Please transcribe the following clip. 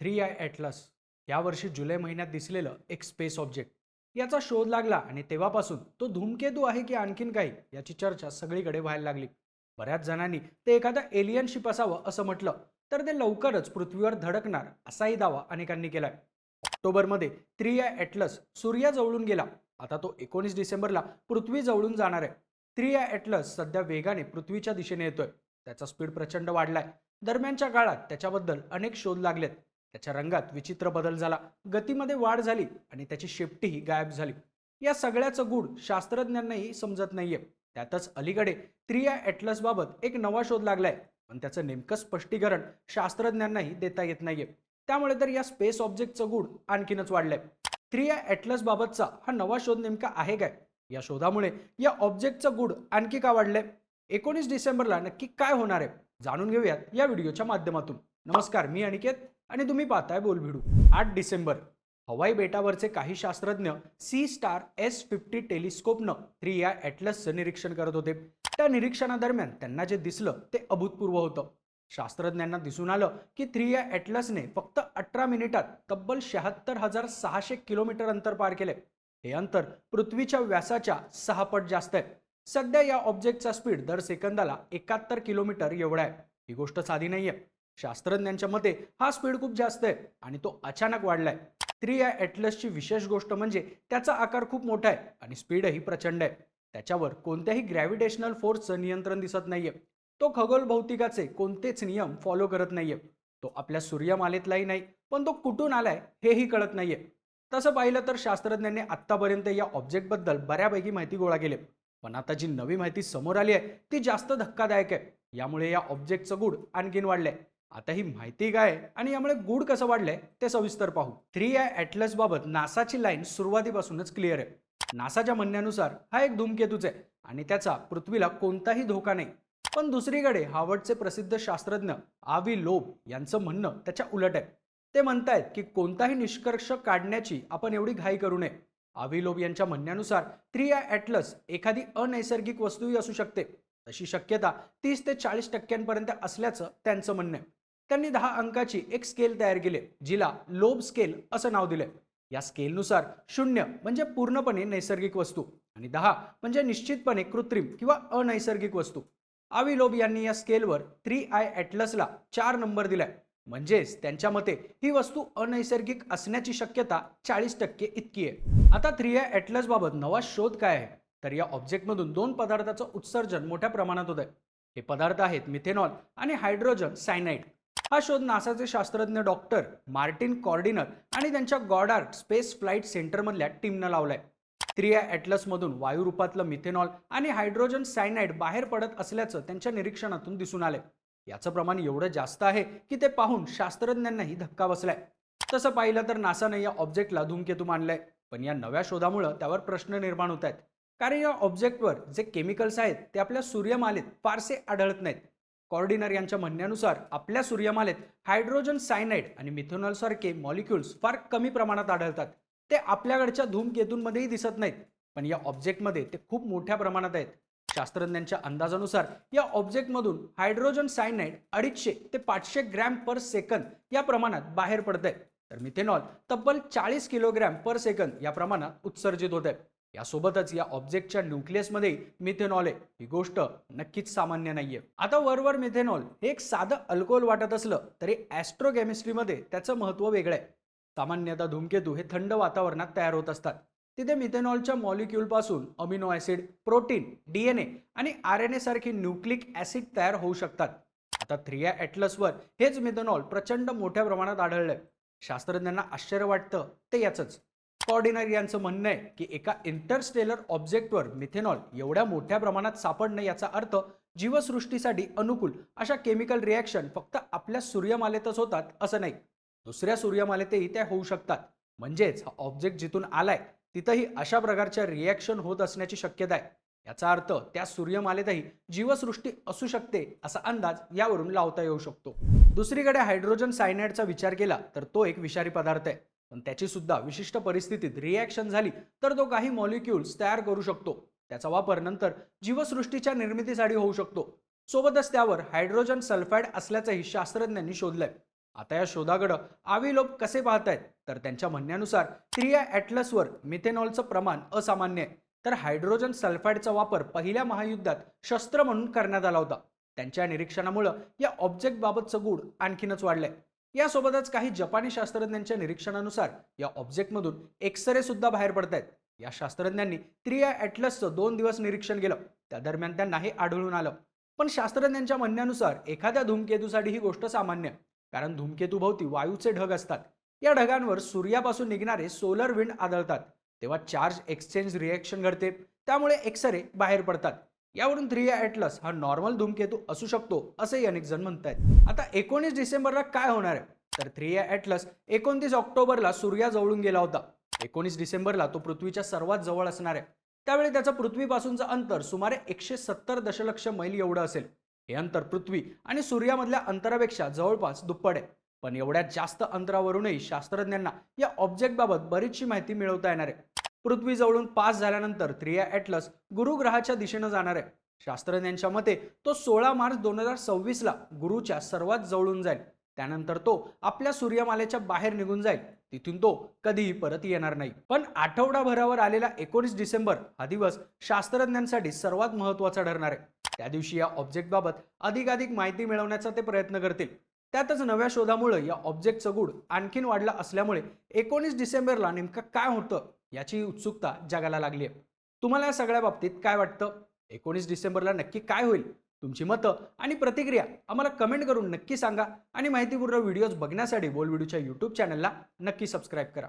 Three I atlas यावर्षी जुलै महिन्यात दिसलेलं एक स्पेस ऑब्जेक्ट. याचा शोध लागला आणि तेव्हापासून तो धूमकेतू आहे की आणखीन काही याची चर्चा सगळीकडे व्हायला लागली. बऱ्याच जणांनी ते एखादा एलियन शिप असावं असं म्हटलं तर ते लवकरच पृथ्वीवर धडकणार असाही दावा अनेकांनी केलाय. ऑक्टोबरमध्ये थ्री आय ॲटलस सूर्याजवळून गेला. आता तो एकोणीस डिसेंबरला पृथ्वी जवळून जाणार आहे. थ्री आय ॲटलस सध्या वेगाने पृथ्वीच्या दिशेने येतोय. त्याचा स्पीड प्रचंड वाढलाय. दरम्यानच्या काळात त्याच्याबद्दल अनेक शोध लागलेत. त्याच्या रंगात विचित्र बदल झाला. गतीमध्ये वाढ झाली आणि त्याची शेपटीही गायब झाली. या सगळ्याचं गूढ शास्त्रज्ञांनाही समजत नाहीये. त्यातच अलीकडे त्रिया ॲटलसबाबत बाबत एक नवा शोध लागलाय. पण त्याचं नेमकं स्पष्टीकरण शास्त्रज्ञांनाही देता येत नाहीये. त्यामुळे तर या स्पेस ऑब्जेक्टचं गूढ आणखीनच वाढलंय. त्रिया ॲटलसबाबतचा बाबतचा हा नवा शोध नेमका आहे काय? या शोधामुळे या ऑब्जेक्टचं गूढ आणखी का वाढलंय? एकोणीस डिसेंबरला नक्की काय होणार आहे? जाणून घेऊयात या व्हिडिओच्या माध्यमातून. नमस्कार मी अनिकेत. आणि तुम्ही पाहताय बोलभिडू. आठ डिसेंबर हवाई बेटावरचे काही शास्त्रज्ञ सी स्टार एस फिफ्टी टेलिस्कोपनं थ्री या ॲटलसचं निरीक्षण करत होते. त्या निरीक्षणादरम्यान त्यांना जे दिसलं ते अभूतपूर्व होतं. शास्त्रज्ञांना दिसून आलं की थ्री या ॲटलसने फक्त अठरा मिनिटात तब्बल शहात्तर हजार सहाशे किलोमीटर अंतर पार केले. हे अंतर पृथ्वीच्या व्यासाच्या सहा पट जास्त आहे. सध्या या ऑब्जेक्टचा स्पीड दर सेकंदाला एकाहत्तर किलोमीटर एवढा आहे. ही गोष्ट साधी नाहीये. शास्त्रज्ञांच्या मते हा स्पीड खूप जास्त आहे आणि तो अचानक वाढलाय. थ्री या ॲटलसची विशेष गोष्ट म्हणजे त्याचा आकार खूप मोठा आहे आणि स्पीडही प्रचंड आहे. त्याच्यावर कोणत्याही ग्रॅव्हिटेशनल फोर्सचं नियंत्रण दिसत नाहीये. तो खगोल भौतिकाचे कोणतेच नियम फॉलो करत नाहीये. तो आपल्या सूर्यमालेतलाही नाही पण तो कुठून आलाय हेही कळत नाहीये. तसं पाहिलं तर शास्त्रज्ञांनी आत्तापर्यंत या ऑब्जेक्टबद्दल बऱ्यापैकी माहिती गोळा केली. पण आता जी नवी माहिती समोर आली आहे ती जास्त धक्कादायक आहे. यामुळे या ऑब्जेक्टचं गूढ आणखीन वाढलंय. आता ही माहिती काय आणि यामुळे गूढ कसं वाढलंय ते सविस्तर पाहू. थ्री आय ॲटलस बाबत नासाची लाईन सुरुवातीपासूनच क्लिअर आहे. नासाच्या म्हणण्यानुसार हा एक धूमकेतूच आहे आणि त्याचा पृथ्वीला कोणताही धोका नाही. पण दुसरीकडे हार्वर्डचे प्रसिद्ध शास्त्रज्ञ आवी लोब यांचं म्हणणं त्याच्या उलट आहे. ते म्हणतायत की कोणताही निष्कर्ष काढण्याची आपण एवढी घाई करू नये. आवी लोब यांच्या म्हणण्यानुसार थ्री आय ॲटलस एखादी अनैसर्गिक वस्तूही असू शकते. तशी शक्यता तीस ते चाळीस टक्क्यांपर्यंत असल्याचं त्यांचं म्हणणं आहे. त्यांनी दहा अंकाची एक स्केल तयार केली जिला लोब स्केल असं नाव दिलंय. या स्केलनुसार शून्य म्हणजे पूर्णपणे नैसर्गिक वस्तू आणि दहा म्हणजे निश्चितपणे कृत्रिम किंवा अनैसर्गिक वस्तू. आवी लोब यांनी या स्केलवर थ्री आय ॲटलसला चार नंबर दिलाय. म्हणजेच त्यांच्या मते ही वस्तू अनैसर्गिक असण्याची शक्यता चाळीस टक्के इतकी आहे. आता थ्री आय ॲटलस बाबत नवा शोध काय आहे? तर या ऑब्जेक्टमधून दोन पदार्थाचं उत्सर्जन मोठ्या प्रमाणात होत आहे हे पदार्थ आहेत मिथेनॉल आणि हायड्रोजन सायनाईड हा शोध नासाचे शास्त्रज्ञ डॉक्टर मार्टिन कॉर्डिनर आणि त्यांच्या गॉडार्ड स्पेस फ्लाईट सेंटरमधल्या टीमनं लावलाय. थ्री ॲटलसमधून वायुरूपातलं मिथेनॉल आणि हायड्रोजन सायनाईड बाहेर पडत असल्याचं त्यांच्या निरीक्षणातून दिसून आलंय. याचं प्रमाण एवढं जास्त आहे की ते पाहून शास्त्रज्ञांनाही धक्का बसलाय. तसं पाहिलं तर नासानं या ऑब्जेक्टला धूमकेतू मानलाय पण या नव्या शोधामुळं त्यावर प्रश्न निर्माण होत आहेत कारण या ऑब्जेक्टवर जे केमिकल्स आहेत ते आपल्या सूर्यमालेत फारसे आढळत नाहीत. कॉर्डिनर यांच्या म्हणण्यानुसार आपल्या सूर्यमालेत हायड्रोजन सायनाईड आणि मिथेनॉल सारखे मॉलिक्युल्स फार कमी प्रमाणात आढळतात. ते आपल्याकडच्या धूमकेतूंमध्येही दिसत नाहीत पण या ऑब्जेक्टमध्ये ते खूप मोठ्या प्रमाणात आहेत. शास्त्रज्ञांच्या अंदाजानुसार या ऑब्जेक्टमधून हायड्रोजन सायनाईड अडीचशे ते पाचशे ग्रॅम पर सेकंद या प्रमाणात बाहेर पडत आहे तर मिथेनॉल तब्बल चाळीस किलोग्रॅम पर सेकंद या प्रमाणात उत्सर्जित होत आहे यासोबतच या ऑब्जेक्टच्या न्यूक्लियसमध्ये मिथेनॉल आहे. ही गोष्ट नक्कीच सामान्य नाहीये. आता वरवर मिथेनॉल हे एक साधं अल्कोहोल वाटत असलं तरी ॲस्ट्रोकेमिस्ट्रीमध्ये त्याचं महत्त्व वेगळं आहे. सामान्यतः धूमकेतू हे थंड वातावरणात तयार होत असतात. तिथे मिथेनॉलच्या मॉलिक्यूलपासून अमिनो ॲसिड प्रोटीन डीएनए आणि आर एन ए सारखी न्यूक्लिक ॲसिड तयार होऊ शकतात. आता थ्री ॲटलसवर हेच मिथेनॉल प्रचंड मोठ्या प्रमाणात आढळलंय. शास्त्रज्ञांना आश्चर्य वाटतं ते याचंच. कॉर्डिनर यांचं म्हणणं आहे की एका इंटरस्टेलर ऑब्जेक्टवर मिथेनॉल एवढ्या मोठ्या प्रमाणात सापडणं याचा अर्थ जीवसृष्टीसाठी अनुकूल अशा केमिकल रिॲक्शन फक्त आपल्या सूर्यमालेतच होतात असं नाही. दुसऱ्या सूर्यमालेतही त्या होऊ शकतात. म्हणजेच हा ऑब्जेक्ट जिथून आलाय तिथंही अशा प्रकारच्या रिॲक्शन होत असण्याची शक्यता आहे. याचा अर्थ त्या सूर्यमालेतही जीवसृष्टी असू शकते असा अंदाज यावरून लावता येऊ शकतो. दुसरीकडे हायड्रोजन सायनाईडचा विचार केला तर तो एक विषारी पदार्थ आहे. पण त्याची सुद्धा विशिष्ट परिस्थितीत रिॲक्शन झाली तर तो काही मॉलिक्युल्स तयार करू शकतो. त्याचा वापर नंतर जीवसृष्टीच्या निर्मितीसाठी होऊ शकतो. सोबतच त्यावर हायड्रोजन सल्फाईड असल्याचंही शास्त्रज्ञांनी शोधलंय. आता या शोधाकडं आवी लोक कसे पाहतायत? तर त्यांच्या म्हणण्यानुसार त्रिया ॲटलसवर मिथेनॉलचं प्रमाण असामान्य आहे. तर हायड्रोजन सल्फाईडचा वापर पहिल्या महायुद्धात शस्त्र म्हणून करण्यात आला होता. त्यांच्या निरीक्षणामुळं या ऑब्जेक्टबाबतचं गूढ आणखीनच वाढलंय. यासोबतच काही जपानी शास्त्रज्ञांच्या निरीक्षणानुसार या ऑब्जेक्टमधून एक्सरे सुद्धा बाहेर पडत आहेत या शास्त्रज्ञांनी त्रिया ॲटलसचं दोन दिवस निरीक्षण केलं. त्या दरम्यान त्यांना हे आढळून आलं. पण शास्त्रज्ञांच्या म्हणण्यानुसार एखाद्या धूमकेतूसाठी ही गोष्ट सामान्य कारण धूमकेतूभोवती वायूचे ढग असतात. या ढगांवर सूर्यापासून निघणारे सोलर विंड आदळतात. तेव्हा चार्ज एक्सचेंज रिएक्शन घडते. त्यामुळे एक्सरे बाहेर पडतात. यावरून थ्रिया ॲटलस हा नॉर्मल धूमकेतू असू शकतो असेही अनेक जण म्हणतायत. आता एकोणीस डिसेंबरला काय होणार आहे? तर थ्रिया ॲटलस एकोणतीस ऑक्टोबरला सूर्याजवळून गेला होता. एकोणीस डिसेंबरला तो पृथ्वीच्या सर्वात जवळ असणार आहे. त्यावेळी त्याचं पृथ्वीपासूनचं अंतर सुमारे एकशे सत्तर दशलक्ष मैल एवढं असेल. हे अंतर पृथ्वी आणि सूर्यामधल्या अंतरापेक्षा जवळपास दुप्पट आहे. पण एवढ्या जास्त अंतरावरूनही शास्त्रज्ञांना या ऑब्जेक्टबाबत बरीचशी माहिती मिळवता येणार आहे. पृथ्वीजवळून पास झाल्यानंतर थ्रिया ॲटलस गुरुग्रहाच्या दिशेनं जाणार आहे. शास्त्रज्ञांच्या मते तो सोळा मार्च दोन हजार सव्वीसला गुरुच्या सर्वात जवळून जाईल. त्यानंतर तो आपल्या सूर्यमालेच्या बाहेर निघून जाईल. तिथून तो कधीही परत येणार नाही. पण आठवडाभरावर आलेला एकोणीस डिसेंबर हा दिवस शास्त्रज्ञांसाठी सर्वात महत्त्वाचा ठरणार आहे. त्या दिवशी या ऑब्जेक्टबाबत अधिकाधिक माहिती मिळवण्याचा ते प्रयत्न करतील. त्यातच नव्या शोधामुळे या ऑब्जेक्टचं गुड आणखीन वाढला असल्यामुळे एकोणीस डिसेंबरला नेमकं काय होतं? याची उत्सुकता जगाला लागली आहे. तुम्हाला या सगळ्या बाबतीत काय वाटतं? एकोणीस डिसेंबरला नक्की काय होईल? तुमची मतं आणि प्रतिक्रिया आम्हाला कमेंट करून नक्की सांगा आणि माहितीपूर्ण व्हिडिओज बघण्यासाठी बोल व्हिडिओच्या यूट्यूब चॅनलला नक्की सबस्क्राईब करा.